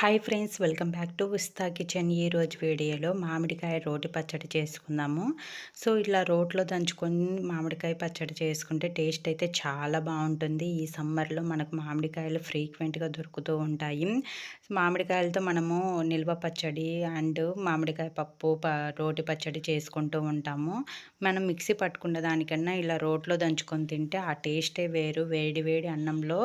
Hi friends welcome back to Vista kitchen ఈ రోజు వీడియోలో మామిడికాయ రోటి పచ్చడి చేసుకుందాము. సో ఇట్లా రోట్లో దంచుకొని మామిడికాయ పచ్చడి చేసుకుంటే టేస్ట్ అయితే చాలా బాగుంటుంది. ఈ సమ్మర్లో మనకు మామిడికాయలు ఫ్రీక్వెంట్గా దొరుకుతూ ఉంటాయి. మామిడికాయలతో మనము నిల్వ పచ్చడి అండ్ మామిడికాయ పప్పు రోటి పచ్చడి చేసుకుంటూ ఉంటాము. మనం మిక్సీ పట్టుకున్న దానికన్నా ఇలా రోట్లో దంచుకొని తింటే ఆ టేస్టే వేరు. వేడి వేడి అన్నంలో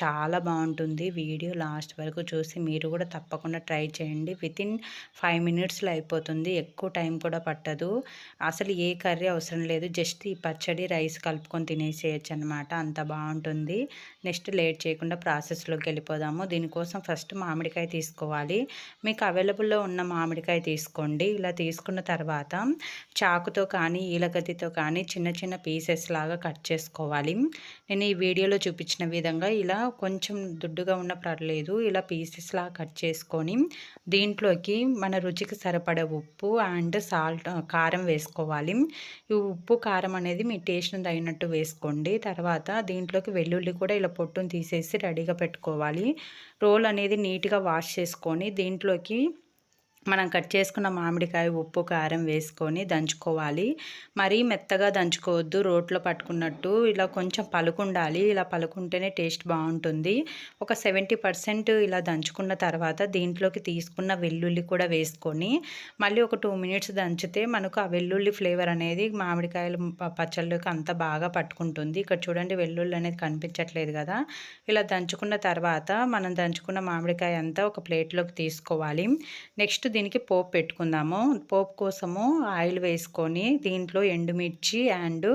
చాలా బాగుంటుంది. వీడియో లాస్ట్ వరకు చూసి మీరు కూడా తప్పకుండా ట్రై చేయండి. వితిన్ ఫైవ్ మినిట్స్లో అయిపోతుంది. ఎక్కువ టైం కూడా పట్టదు. అసలు ఏ కర్రీ అవసరం లేదు. జస్ట్ ఈ పచ్చడి రైస్ కలుపుకొని తినేసేయచ్చు అనమాట అంత బాగుంటుంది. నెక్స్ట్ లేట్ చేయకుండా ప్రాసెస్లోకి వెళ్ళిపోదాము. దీనికోసం ఫస్ట్ మామిడికాయ తీసుకోవాలి. మీకు అవైలబుల్లో ఉన్న మామిడికాయ తీసుకోండి. ఇలా తీసుకున్న తర్వాత చాకుతో కానీ ఈలగతితో కానీ చిన్న చిన్న పీసెస్ లాగా కట్ చేసుకోవాలి. నేను ఈ వీడియోలో చూపించిన విధంగా ఇలా కొంచెం దుడ్డుగా ఉన్న పర్లేదు. ఇలా పీసెస్ లాగా కట్ చేసుకొని దీంట్లోకి మన రుచికి సరిపడే ఉప్పు అండ్ సాల్ట్ కారం వేసుకోవాలి. ఈ ఉప్పు కారం అనేది మీ టేస్ట్ తగినట్టు వేసుకోండి. తర్వాత దీంట్లోకి వెల్లుల్లి కూడా ఇలా పొట్టును తీసేసి రెడీగా పెట్టుకోవాలి. రోల్ అనేది నీట్గా వాష్ చేసుకొని దీంట్లోకి మనం కట్ చేసుకున్న మామిడికాయ ఉప్పు కారం వేసుకొని దంచుకోవాలి. మరీ మెత్తగా దంచుకోవద్దు రోట్లో పట్టుకున్నట్టు. ఇలా కొంచెం పలుకుండాలి. ఇలా పలుకుంటేనే టేస్ట్ బాగుంటుంది. ఒక సెవెంటీ పర్సెంట్ ఇలా దంచుకున్న తర్వాత దీంట్లోకి తీసుకున్న వెల్లుల్లి కూడా వేసుకొని మళ్ళీ ఒక టూ మినిట్స్ దంచితే మనకు ఆ వెల్లుల్లి ఫ్లేవర్ అనేది మామిడికాయలు పచ్చళ్ళకి అంత బాగా పట్టుకుంటుంది. ఇక్కడ చూడండి వెల్లుల్లి అనేది కనిపించట్లేదు కదా. ఇలా దంచుకున్న తర్వాత మనం దంచుకున్న మామిడికాయ అంతా ఒక ప్లేట్లోకి తీసుకోవాలి. నెక్స్ట్ దీనికి పోపు పెట్టుకుందాము. పోపు కోసము ఆయిల్ వేసుకొని దీంట్లో ఎండుమిర్చి అండ్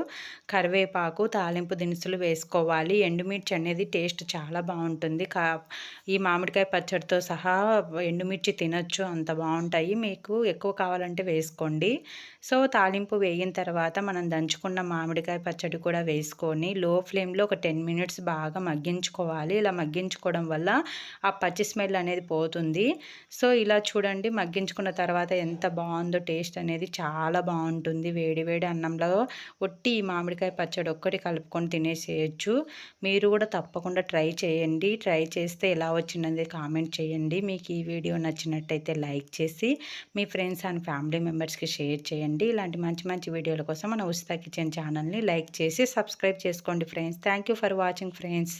కరివేపాకు తాలింపు దినుసులు వేసుకోవాలి. ఎండుమిర్చి అనేది టేస్ట్ చాలా బాగుంటుంది. కా ఈ మామిడికాయ పచ్చడితో సహా ఎండుమిర్చి తినొచ్చు అంత బాగుంటాయి. మీకు ఎక్కువ కావాలంటే వేసుకోండి. సో తాలింపు వేగిన తర్వాత మనం దంచుకున్న మామిడికాయ పచ్చడి కూడా వేసుకొని లో ఫ్లేమ్లో ఒక టెన్ మినిట్స్ బాగా మగ్గించుకోవాలి. ఇలా మగ్గించుకోవడం వల్ల ఆ పచ్చి స్మెల్ అనేది పోతుంది. సో ఇలా చూడండి మగ్గించుకున్న తర్వాత ఎంత బాగుందో టేస్ట్ అనేది చాలా బాగుంటుంది. వేడి వేడి అన్నంలో ఒట్టి మామిడికాయ పచ్చడి ఒక్కటి కలుపుకొని తినేసేయచ్చు. మీరు కూడా తప్పకుండా ట్రై చేయండి. ట్రై చేస్తే ఎలా వచ్చిందని కామెంట్ చేయండి. మీకు ఈ వీడియో నచ్చినట్టయితే లైక్ చేసి మీ ఫ్రెండ్స్ అండ్ ఫ్యామిలీ మెంబర్స్కి షేర్ చేయండి. ఇలాంటి మంచి మంచి వీడియోల కోసం మన ఉస్తా కిచెన్ ఛానల్ని లైక్ చేసి సబ్స్క్రైబ్ చేసుకోండి friends. Thank for watching friends.